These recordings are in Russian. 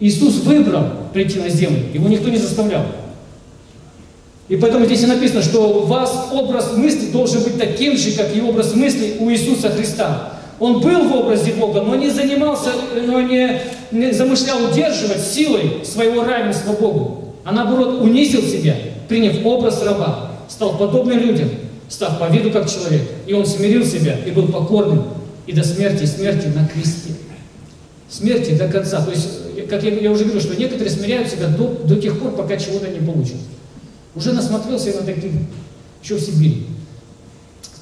Иисус выбрал прийти на землю, его никто не заставлял. И поэтому здесь и написано, что у вас образ мысли должен быть таким же, как и образ мысли у Иисуса Христа. Он был в образе Бога, но не занимался, но не, не замышлял удерживать силой своего равенства Богу, а наоборот унизил себя, приняв образ раба, стал подобным людям, став по виду как человек. И он смирил себя и был покорным и до смерти, смерти на кресте. Смерти до конца. То есть, как я, я уже говорил, что некоторые смиряют себя до, до тех пор, пока чего-то не получат. Уже насмотрелся я на таких, еще в Сибири.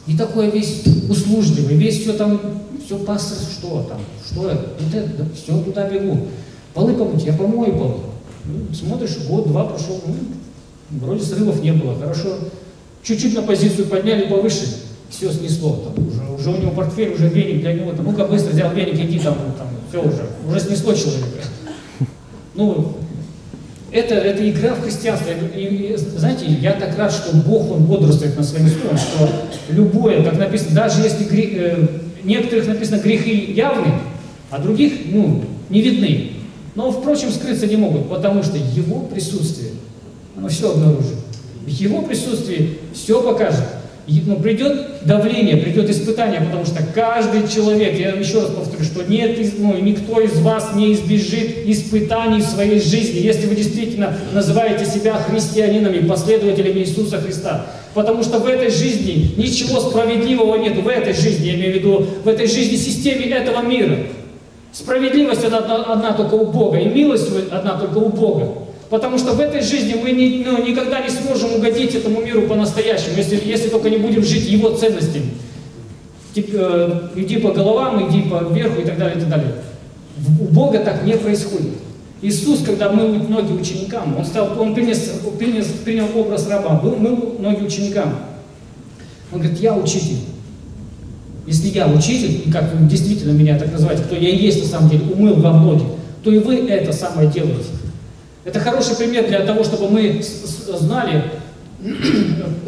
И такой весь услужливый, весь все там, все пастор, что там, что это, вот это, да, все туда бегу. Полы помыть, я помою полы. Ну, смотришь, год-два прошел, ну, вроде срывов не было, хорошо. Чуть-чуть на позицию подняли повыше, все снесло. Там, уже, уже у него портфель, уже веник для него. Там, ну-ка быстро взял веник, иди там, там, все уже, уже снесло человека. Ну, это, это игра в христианство. И, и, знаете, я так рад, что Бог, Он бодрствует на своем слове, что любое, как написано, даже если грех, э, некоторых написано грехи явны, а других, ну, не видны. Но, впрочем, скрыться не могут, потому что Его присутствие, оно все обнаружит. В Его присутствии все покажет ну, придет давление, придет испытание, потому что каждый человек, я еще раз повторю, что нет, ну, никто из вас не избежит испытаний в своей жизни, если вы действительно называете себя христианинами, последователями Иисуса Христа. Потому что в этой жизни ничего справедливого нет, в этой жизни, я имею в виду, в этой жизни, системе этого мира. Справедливость одна, одна только у Бога, и милость одна только у Бога. Потому что в этой жизни мы не, ну, никогда не сможем угодить этому миру по-настоящему, если, если только не будем жить его ценностями. Типа, э, иди по головам, иди по верху и так далее, и так далее. У Бога так не происходит. Иисус, когда мыл ноги ученикам, Он, стал, он принес, принес, принял образ раба, был, мыл ноги ученикам. Он говорит, я учитель. Если я учитель, и как действительно меня так называете, кто я и есть на самом деле, умыл вам ноги, то и вы это самое делаете. Это хороший пример для того, чтобы мы знали,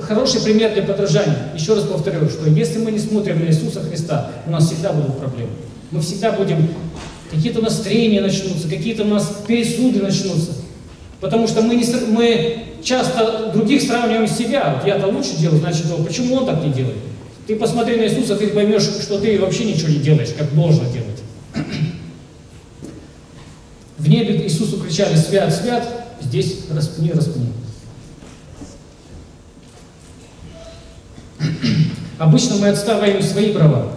хороший пример для подражания. Еще раз повторю, что если мы не смотрим на Иисуса Христа, у нас всегда будут проблемы. Мы всегда будем, какие-то настроения начнутся, какие-то у нас пересуды начнутся. Потому что мы, не, мы часто других сравниваем с себя. Вот я-то лучше делаю, значит, почему он так не делает? Ты посмотри на Иисуса, ты поймешь, что ты вообще ничего не делаешь, как должно делать. В небе Иисусу кричали «Свят, свят!», здесь «Распни, распни». Обычно мы отстаиваем свои права.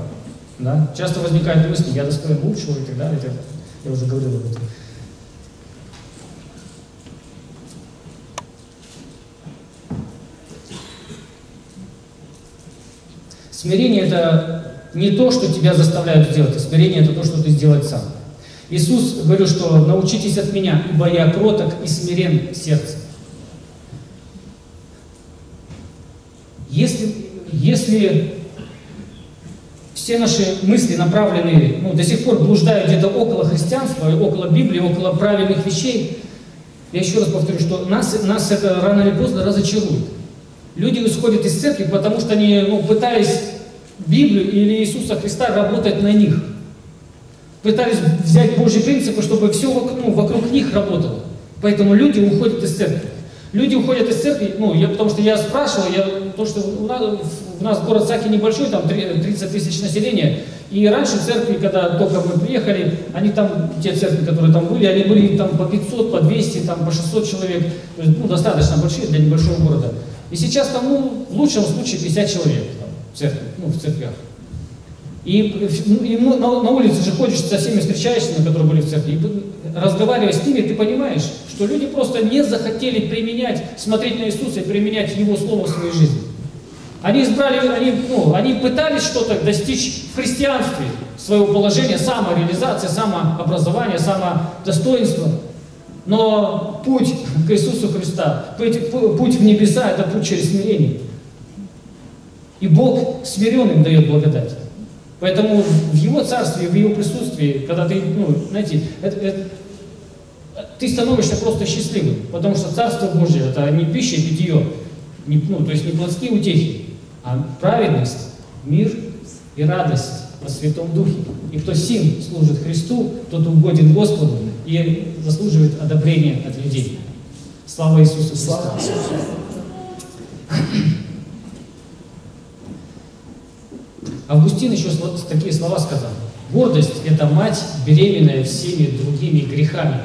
Да? Часто возникают мысли, я достоин лучшего и так далее. Я уже говорил об этом. Смирение – это не то, что тебя заставляют сделать, а смирение – это то, что ты сделать сам. Иисус говорил, что научитесь от меня, ибо я кроток и смирен сердцем. Если, если все наши мысли направлены, ну, до сих пор блуждают где-то около христианства, около Библии, около правильных вещей, я еще раз повторю, что нас, нас это рано или поздно разочарует. Люди исходят из церкви, потому что они, ну, пытаясь Библию или Иисуса Христа, работать на них – пытались взять Божьи принципы, чтобы все ну, вокруг них работало. Поэтому люди уходят из церкви. Люди уходят из церкви, ну, я, потому что я спрашивал, я, то, что у нас, у нас город Саки небольшой, там 30 тысяч населения, и раньше церкви, когда только мы приехали, они там, те церкви, которые там были, они были там по 500, по 200, там по 600 человек, то есть, ну, достаточно большие для небольшого города. И сейчас там, ну, в лучшем случае 50 человек там, в церкви, ну, в церквях. И, ну, и ну, на, на улице же ходишь со всеми встречающими, которые были в церкви, и разговаривая с ними, ты понимаешь, что люди просто не захотели применять, смотреть на Иисуса и применять Его Слово в своей жизни. Они избрали, они, ну, они пытались что-то достичь в христианстве, своего положения, самореализации, самообразования, самодостоинства. Но путь к Иисусу Христа, путь в небеса – это путь через смирение. И Бог смиренным дает благодать. Поэтому в Его царстве, в Его присутствии, когда ты, ну, знаете, это, это, ты становишься просто счастливым, потому что Царство Божье – это не пища питье, не, ну, то есть не плотские утехи, а праведность, мир и радость во Святом Духе. И кто сим служит Христу, тот угоден Господу, и заслуживает одобрения от людей. Слава Иисусу Христу! Слава Иисусу! Августин еще такие слова сказал. Гордость – это мать, беременная всеми другими грехами.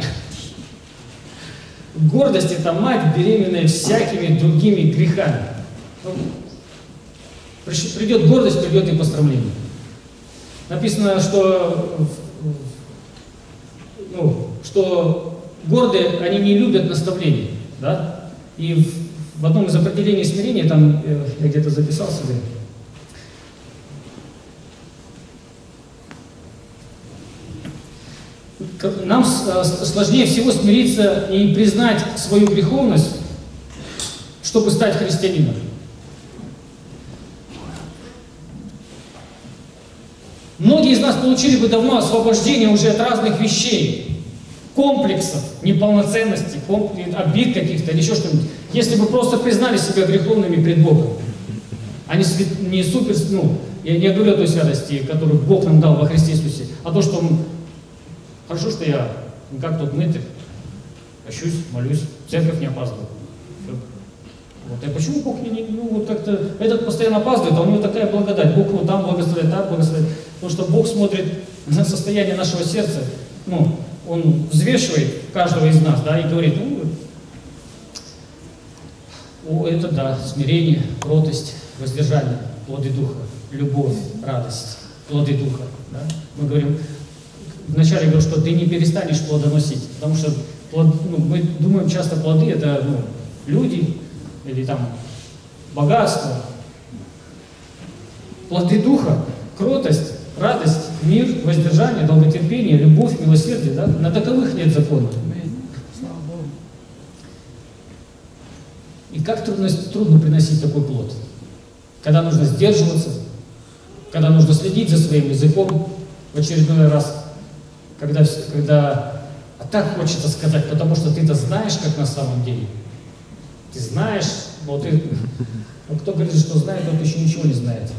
Гордость – это мать, беременная всякими другими грехами. Ну, придет гордость, придет и пострамление. Написано, что, ну, что гордые, они не любят наставлений. Да? И в, в одном из определений смирения, там э, я где-то записал себе, нам э, сложнее всего смириться и признать свою греховность, чтобы стать христианином. Многие из нас получили бы давно освобождение уже от разных вещей, комплексов, неполноценности, обид каких-то или еще что-нибудь, если бы просто признали себя греховными пред Богом. А не, не супер, ну, я не говорю о той святости, которую Бог нам дал во Христе Иисусе, а то, что Хорошо, что я как тот мытарь, ощусь, молюсь, в церковь не опаздываю. Вот. А почему Бог не, ну, вот как-то, этот постоянно опаздывает, а у него такая благодать. Бог его там благословляет, так благословляет. Потому что Бог смотрит на состояние нашего сердца, ну, Он взвешивает каждого из нас, да, и говорит, ну, о, это да, смирение, кротость, воздержание, плоды Духа, любовь, радость, плоды Духа. Да? Мы говорим, вначале говорил, что ты не перестанешь плодоносить, потому что плод, ну, мы думаем часто плоды это ну, люди или там богатство. Плоды духа, кротость, радость, мир, воздержание, долготерпение, любовь, милосердие, да? На таковых нет закона. И как трудно, трудно приносить такой плод? Когда нужно сдерживаться, когда нужно следить за своим языком в очередной раз, когда, когда а так хочется сказать, потому что ты-то знаешь, как на самом деле. Ты знаешь, но ты... Но кто говорит, что знает, тот еще ничего не знает.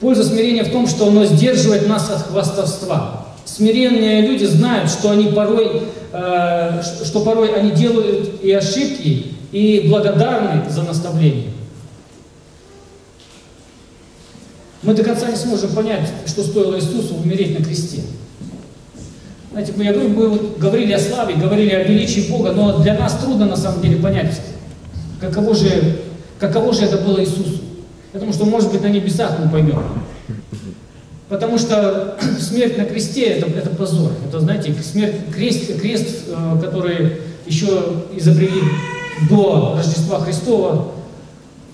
Польза смирения в том, что оно сдерживает нас от хвастовства. Смиренные люди знают, что они порой, э, что порой они делают и ошибки, и благодарны за наставление. Мы до конца не сможем понять, что стоило Иисусу умереть на кресте. Знаете, я говорю, мы вот говорили о славе, говорили о величии Бога, но для нас трудно на самом деле понять, каково же, каково же это было Иисусу. Потому что, может быть, на небесах мы поймем. Потому что смерть на кресте это, это позор. Это, знаете, смерть, крест, крест, э, который еще изобрели до Рождества Христова,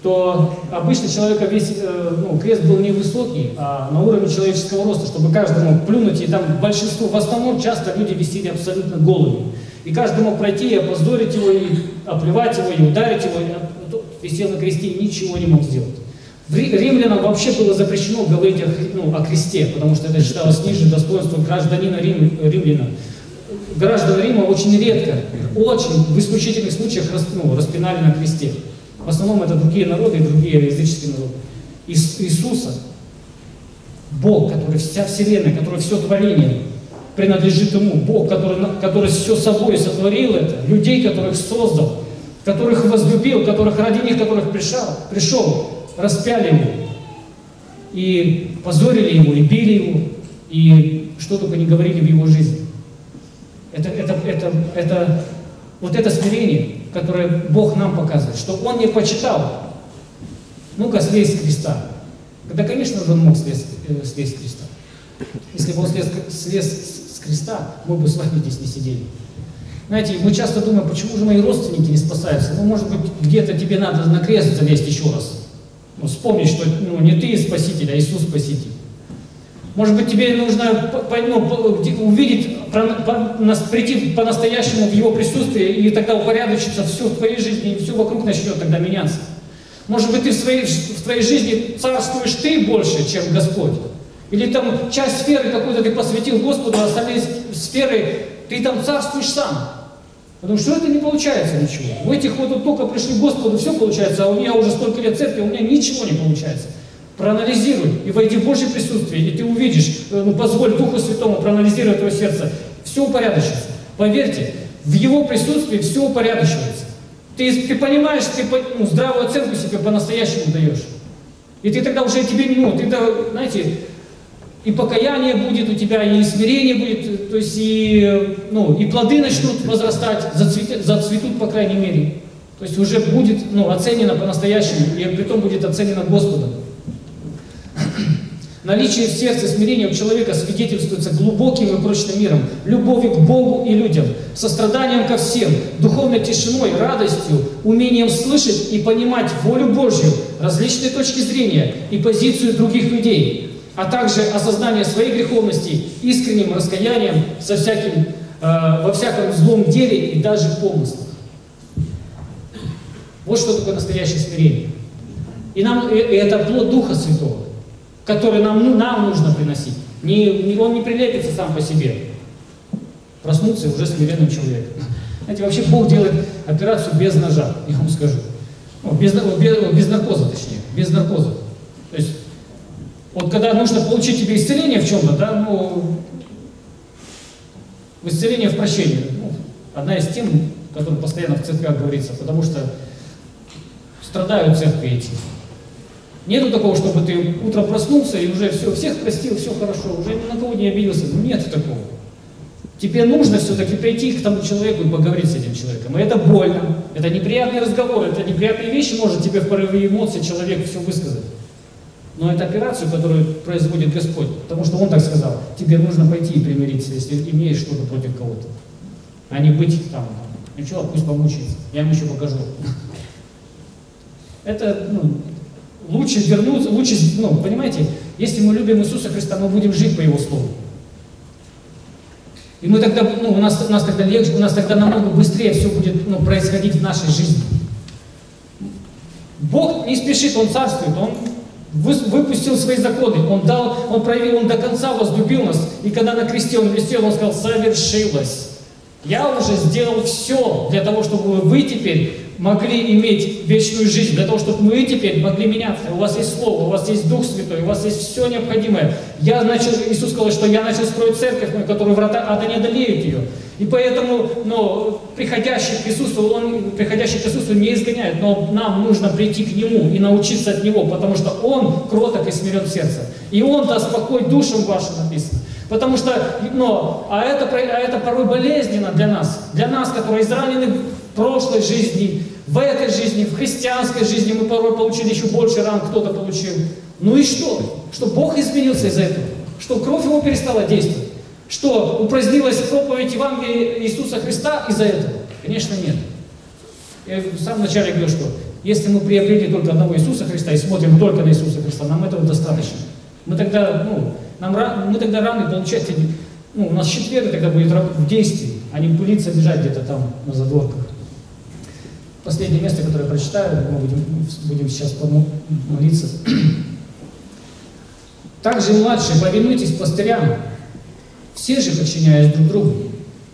то обычно человека весь, э, ну, крест был невысокий, а на уровне человеческого роста, чтобы каждому плюнуть, и там большинство, в основном часто люди висели абсолютно голыми. И каждый мог пройти и опозорить его, и оплевать его, и ударить его, и висел на кресте и ничего не мог сделать. Римлянам вообще было запрещено говорить о, ну, о кресте, потому что это считалось ниже достоинства гражданина Рим, римляна. Граждан Рима очень редко, очень в исключительных случаях ну, распинали на кресте. В основном это другие народы и другие языческие народы. Ис Иисуса, Бог, который вся Вселенная, который все творение принадлежит Ему, Бог, который, который все собой сотворил это, людей, которых создал, которых возлюбил, которых ради них, которых пришел, пришел, распяли Его, и позорили Его, и били Его, и что только не говорили в Его жизни. Это, это, это, это, вот это смирение, которое Бог нам показывает, что Он не почитал, ну-ка, слезть с креста. Да, конечно же, Он мог слезть, э, слезть с креста. Если бы Он слез, слез с креста, мы бы с вами здесь не сидели. Знаете, мы часто думаем, почему же мои родственники не спасаются? Ну, может быть, где-то тебе надо на крест залезть еще раз. Ну, вспомнить, что ну, не ты спаситель, а Иисус спаситель. Может быть, тебе нужно ну, увидеть, прийти по-настоящему в Его присутствие, и тогда упорядочится все в твоей жизни, и все вокруг начнет тогда меняться. Может быть, ты в, своей, в твоей жизни царствуешь ты больше, чем Господь. Или там часть сферы какую-то ты посвятил Господу, а остальные сферы ты там царствуешь сам. Потому что это не получается ничего. В этих вот только пришли к Господу, все получается, а у меня уже столько лет церкви, у меня ничего не получается. Проанализируй и войди в Божье присутствие, и ты увидишь, э, ну, позволь Духу Святому проанализировать твое сердце. Все упорядочится. Поверьте, в его присутствии все упорядочивается. Ты, ты понимаешь, ты ну, здравую оценку себе по-настоящему даешь. И ты тогда уже тебе, ну, ты, знаете, и покаяние будет у тебя, и смирение будет, то есть и, ну, и плоды начнут возрастать, зацветут, зацветут, по крайней мере. То есть уже будет ну, оценено по-настоящему, и при том будет оценено Господом. Наличие в сердце смирения у человека свидетельствуется глубоким и прочным миром, любовью к Богу и людям, состраданием ко всем, духовной тишиной, радостью, умением слышать и понимать волю Божью, различные точки зрения и позицию других людей, а также осознание своей греховности, искренним раскаянием со всяким, э, во всяком злом деле и даже помыслах. Вот что такое настоящее смирение. И, нам, и это плод Духа Святого который нам, ну, нам нужно приносить. Не, не, он не прилепится сам по себе. Проснуться уже смиренным человеком. Знаете, вообще Бог делает операцию без ножа, я вам скажу. Ну, без, без, без наркоза, точнее, без наркоза. То есть, вот когда нужно получить тебе исцеление в чем-то, да, ну, в исцеление в прощении, ну, одна из тем, которая постоянно в церквях говорится, потому что страдают церкви эти. Нету такого, чтобы ты утром проснулся и уже все, всех простил, все хорошо, уже ни на кого не обиделся. Ну, нет такого. Тебе нужно все-таки прийти к тому человеку и поговорить с этим человеком. И это больно, это неприятный разговор, это неприятные вещи, может тебе в порыве эмоций человек все высказать. Но это операцию, которую производит Господь, потому что Он так сказал, тебе нужно пойти и примириться, если имеешь что-то против кого-то. А не быть там, ничего, пусть помучается, я ему еще покажу. Это, ну, лучше вернуться, лучше, ну, понимаете, если мы любим Иисуса Христа, мы будем жить по Его Слову. И мы тогда, ну, у нас, у нас тогда легче, у нас тогда намного быстрее все будет ну, происходить в нашей жизни. Бог не спешит, Он царствует, Он выпустил свои законы, Он дал, Он проявил, Он до конца возлюбил нас. И когда на кресте Он висел, Он сказал, совершилось. Я уже сделал все для того, чтобы вы теперь могли иметь вечную жизнь, для того, чтобы мы теперь могли меняться. У вас есть Слово, у вас есть Дух Святой, у вас есть все необходимое. Я начал, Иисус сказал, что я начал строить церковь, на которую врата ада не одолеют ее. И поэтому, но приходящий Иисусу, он, приходящий Иисусу не изгоняет, но нам нужно прийти к Нему и научиться от Него, потому что Он кроток и смирен сердце. И Он даст покой душам вашим написано. Потому что, но, а это, а это порой болезненно для нас, для нас, которые изранены в прошлой жизни, в этой жизни, в христианской жизни мы порой получили еще больше ран, кто-то получил. Ну и что? Что Бог изменился из-за этого? Что кровь его перестала действовать? Что упразднилась проповедь Евангелия Иисуса Христа из-за этого? Конечно, нет. Я в самом начале говорил, что если мы приобрели только одного Иисуса Христа и смотрим только на Иисуса Христа, нам этого достаточно. Мы тогда, ну, нам, мы тогда раны получать, ну, у нас четверо тогда будет в действии, а не пылиться, бежать где-то там на задворках. Последнее место, которое я прочитаю, мы будем, будем сейчас молиться. Также, младшие, повинуйтесь пастырям, все же, подчиняясь друг другу,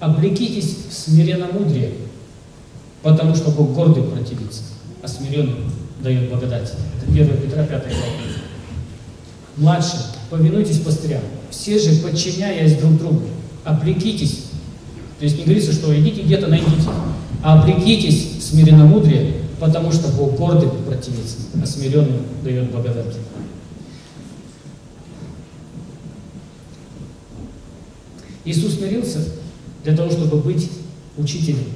облекитесь в смиренномудрие, потому что Бог гордый противится, а смиренный дает благодать. Это 1 Петра 5 глава. Младшие, повинуйтесь пастырям, все же, подчиняясь друг другу, облекитесь. То есть не говорится, что идите где-то найдите, а облекитесь смиренномудрие, потому что Бог гордый противится, а смиренным дает благодать. Иисус смирился для того, чтобы быть учителем.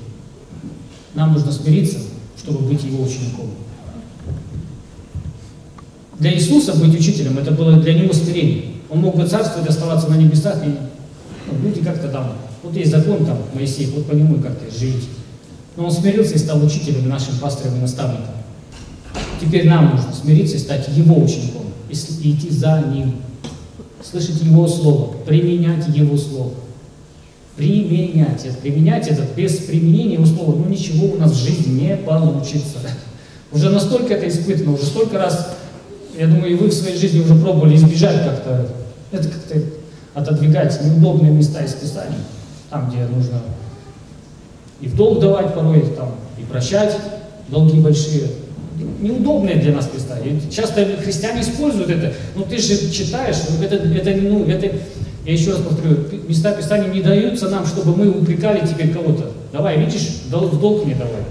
Нам нужно смириться, чтобы быть Его учеником. Для Иисуса быть учителем, это было для Него смирение. Он мог бы царствовать, оставаться на небесах, и ну, люди как-то там, вот есть закон там, Моисей, вот по нему как-то живите. Но он смирился и стал учителем, нашим пастором и наставником. Теперь нам нужно смириться и стать его учеником, и идти за ним, слышать его слово, применять его слово. Применять это. Применять это без применения его слова, ну ничего у нас в жизни не получится. Уже настолько это испытано, уже столько раз, я думаю, и вы в своей жизни уже пробовали избежать как-то, это как-то отодвигать неудобные места из Писания, там, где нужно и в долг давать порой, там, и прощать долги большие. Неудобные для нас места. И часто христиане используют это. Но ты же читаешь, это, это, ну, это Я еще раз повторю, места Писания не даются нам, чтобы мы упрекали теперь кого-то. Давай, видишь, в долг мне давай.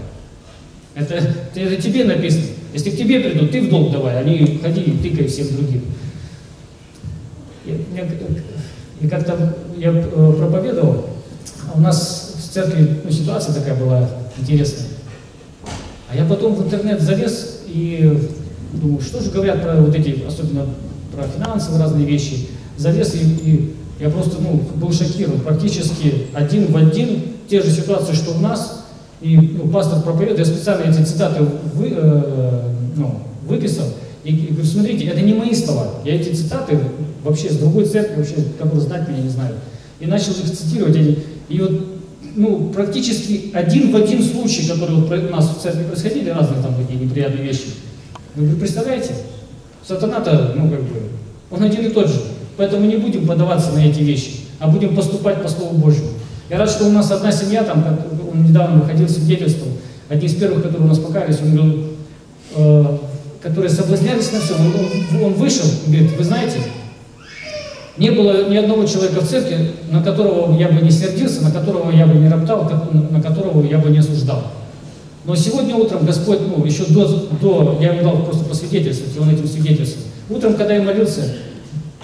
Это, это тебе написано. Если к тебе придут, ты в долг давай, а не ходи и тыкай всем другим. Я, я как-то я э, проповедовал, у нас церкви ну, ситуация такая была интересная. А я потом в интернет залез и думаю, что же говорят про вот эти, особенно про финансовые разные вещи. Залез и, и я просто ну, был шокирован. Практически один в один те же ситуации, что у нас. И ну, пастор проповедует, я специально эти цитаты вы, э, ну, выписал. И, и говорю, смотрите, это не мои слова. Я эти цитаты вообще с другой церкви, вообще, которую знать меня не знаю. И начал их цитировать. И, и вот ну, практически один в один случай, который у нас в церкви происходили, разные там такие неприятные вещи. Вы представляете? Сатана-то, ну как бы, он один и тот же. Поэтому не будем подаваться на эти вещи, а будем поступать по Слову Божьему. Я рад, что у нас одна семья, там, он недавно выходил свидетельством, одни из первых, которые у нас покаялись, он говорил, э, которые соблазнялись на все. Он, он, он вышел говорит, вы знаете, не было ни одного человека в церкви, на которого я бы не сердился, на которого я бы не роптал, на которого я бы не осуждал. Но сегодня утром Господь, ну, еще до, до я ему дал просто посвидетельствовать, и он этим свидетельствовал. Утром, когда я молился,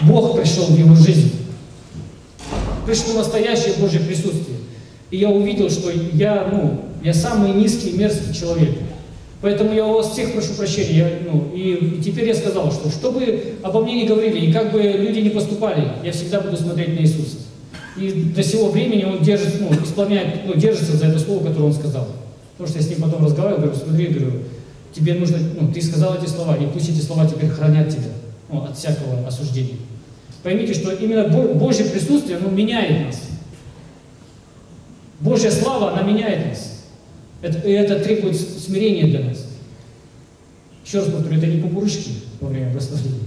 Бог пришел в его жизнь. Пришло настоящее Божье присутствие. И я увидел, что я, ну, я самый низкий мерзкий человек. Поэтому я у вас всех прошу прощения. Я, ну, и, теперь я сказал, что что бы обо мне не говорили, и как бы люди не поступали, я всегда буду смотреть на Иисуса. И до сего времени он держит, ну, исполняет, ну, держится за это слово, которое он сказал. Потому что я с ним потом разговаривал, говорю, смотри, говорю, тебе нужно, ну, ты сказал эти слова, и пусть эти слова теперь хранят тебя ну, от всякого осуждения. Поймите, что именно Божье присутствие, оно меняет нас. Божья слава, она меняет нас. Это, это требует смирения для нас. Еще раз повторю, это не кукурышки во время прославления.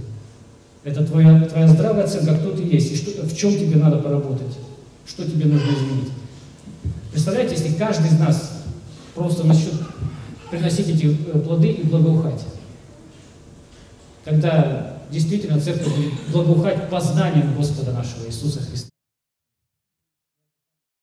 Это твоя, твоя здравая оценка, кто ты есть, и что, в чем тебе надо поработать, что тебе нужно изменить. Представляете, если каждый из нас просто начнет приносить эти э, плоды и благоухать, когда действительно церковь будет благоухать познанием Господа нашего Иисуса Христа.